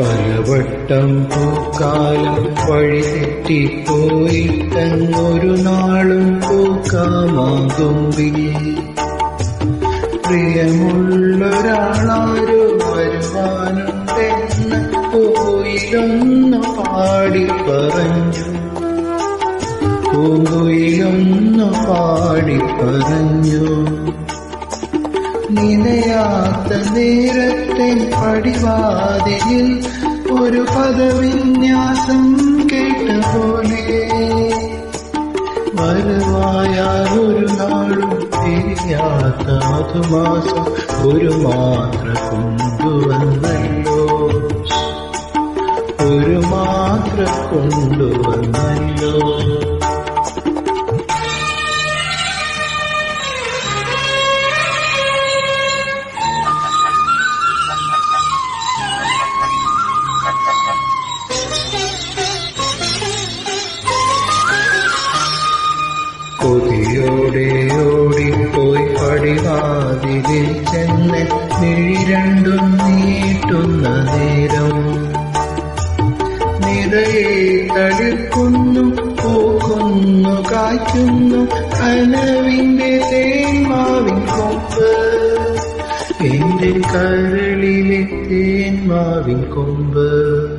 പലവട്ടം പൂക്കാലം വഴി തെറ്റിപ്പോയി. തന്നൊരു നാളും പൂക്കാമാകുമ്പിൽ. പ്രിയമുള്ളൊരാളാരോ വരുവാനുണ്ടെന്ന് പൂയിലൊന്നു പാടി പറഞ്ഞു. പൂയിലൊന്നു പാടി പറഞ്ഞു. നിനയാത്ത നേരത്തെ പടിവാതിയിൽ ഒരു പദവിന്യാസം കേട്ട പോലെ ഒരു നാളും തിരിയാത്ത മധുമാസം ഒരു മാത്ര കൊണ്ടുവന്നല്ലോ. ഒരു മാത്ര കൊണ്ടുവന്നല്ലോ. കൊതിയോടെ ഓടിപ്പോയി പടിവാതിലിൽ ചെന്ന് നീരണ്ടും രണ്ടും നീട്ടുന്ന നേരം. നിറയെ തളിക്കുന്നു പൂക്കുന്നു കായ്ക്കുന്നു കനവിന്റെ തേന്മാവിൻ കൊമ്പ്. എന്റെ കരളിലെ തേന്മാവിൻ കൊമ്പ്.